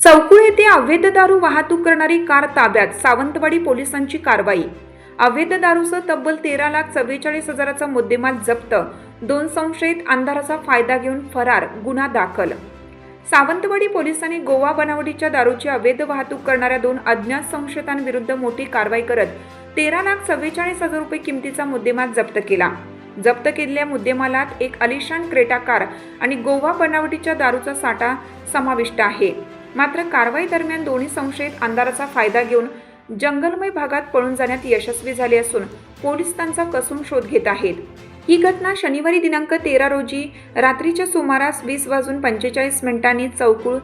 चौकुळ येथे अवैध दारू वाहतूक करणारी कार ताब्यात. सावंतवाडी पोलिसांची कारवाई. अवैध दारूसह तब्बल तेरा लाख चव्वेचाळीस हजाराचा मुद्देमाल जप्त. दोन संशयित अंधाराचा फायदा घेऊन फरार गुन्हा दाखल. सावंतवाडी पोलिसांनी गोवा बनावटीच्या दारूची अवैध वाहतूक करणाऱ्या दोन अज्ञात संशयितांविरुद्ध मोठी कारवाई करत तेरा लाख चव्वेचाळीस हजार रुपये किमतीचा मुद्देमाल जप्त केला. जप्त केलेल्या मुद्देमालात एक अलिशान क्रेटा कार आणि गोवा बनावटीच्या दारूचा साठा समाविष्ट आहे. मात्र कारवाई दरम्यान दोन्ही संशयित अंधाराचा फायदा घेऊन जंगलमय भागात पळून जाण्यात यशस्वी झाले असून पोलीस त्यांचा कसून शोध घेत आहेत. ही घटना शनिवारी दिनांक तेरा रोजी रात्रीच्या सुमारास वीस वाजून पंचेचाळीस मिनिटांनी चौकुळ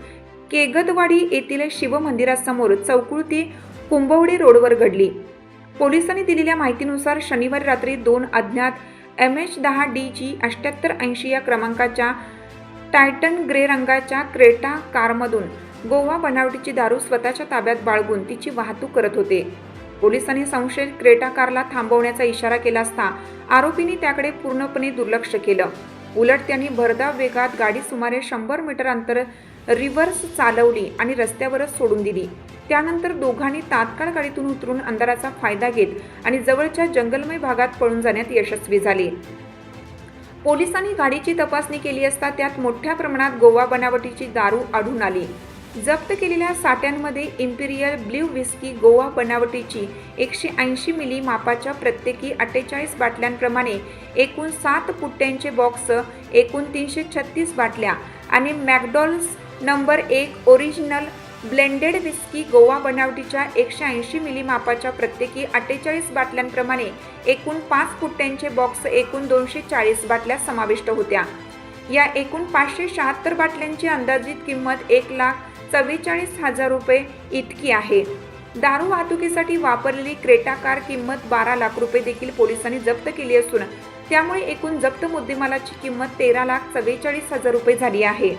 केगदवाडी येथील शिवमंदिरासमोर चौकुळ ते कुंभवडे रोडवर घडली. पोलिसांनी दिलेल्या माहितीनुसार शनिवारी रात्री दोन अज्ञात एम एच दहा डी जी अठ्याहत्तर ऐंशी या क्रमांकाच्या टायटन ग्रे रंगाच्या क्रेटा कारमधून गोवा बनावटीची दारू स्वतःच्या ताब्यात बाळगून तिची वाहतूक करत होते. पोलिसांनी संशयित क्रेटा कारला थांबवण्याचा इशारा केला असता आरोपींनी त्याकडे पूर्णपणे दुर्लक्ष केलं. उलट त्यांनी भरधाव वेगात गाडी सुमारे शंभर मीटर अंतर रिव्हर्स चालवली आणि रस्त्यावरच सोडून दिली. त्यानंतर दोघांनी तात्काळ गाडीतून उतरून अंधाराचा फायदा घेत आणि जवळच्या जंगलमय भागात पळून जाण्यात यशस्वी झाले. पोलिसांनी गाडीची तपासणी केली असता त्यात मोठ्या प्रमाणात गोवा बनावटीची दारू आढळून आली. जप्त केलेल्या साठ्यांमध्ये इम्पिरियल ब्ल्यू विस्की गोवा बनावटीची एकशे ऐंशी मिली मापाच्या प्रत्येकी अठ्ठेचाळीस बाटल्यांप्रमाणे एकूण सात पुट्ट्यांचे बॉक्स एकूण तीनशे छत्तीस बाटल्या आणि मॅकडॉल्स नंबर एक ओरिजिनल ब्लेंडेड विस्की गोवा बनावटीच्या एकशे ऐंशी मिली मापाच्या प्रत्येकी अठ्ठेचाळीस बाटल्यांप्रमाणे एकूण पाच पुट्ट्यांचे बॉक्स एकूण दोनशे चाळीस बाटल्या समाविष्ट होत्या. या एकूण पाचशे शहात्तर बाटल्यांची अंदाजित किंमत एक लाख चव्वेचाळीस हजार रुपये इतकी आहे. दारू वाहतुकीसाठी वापरलेली क्रेटा कार किंमत बारा लाख रुपये देखील पोलिसांनी जप्त केली असून त्यामुळे एकूण जप्त मुद्देमालाची किंमत तेरा लाख चव्वेचाळीस हजार रुपये झाली आहे.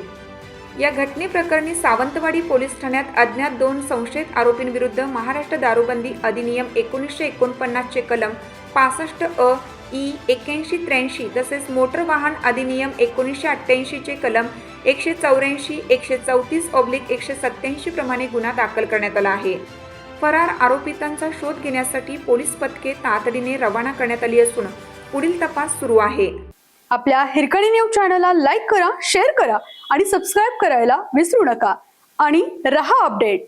या घटनेप्रकरणी सावंतवाडी पोलीस ठाण्यात अज्ञात दोन संशयित आरोपींविरुद्ध महाराष्ट्र दारूबंदी अधिनियम एकोणीसशे एकोणपन्नासचे कलम पासष्ट अ ई एक्याऐंशी त्र्याऐंशी तसेच मोटर वाहन अधिनियम एकोणीसशे अठ्ठ्याऐंशीचे कलम एकशे चौऱ्याऐंशी एकशे चौतीस ऑब्लिक एकशे सत्त्याऐंशी प्रमाणे गुन्हा दाखल करण्यात आला आहे. फरार आरोपितांचा शोध घेण्यासाठी पोलीस पथके तातडीने रवाना करण्यात आली असून पुढील तपास सुरू आहे. आपल्या हिरकणी न्यूज चॅनलला लाईक करा शेअर करा आणि सबस्क्राईब करायला विसरू नका. आणि रहा अपडेट.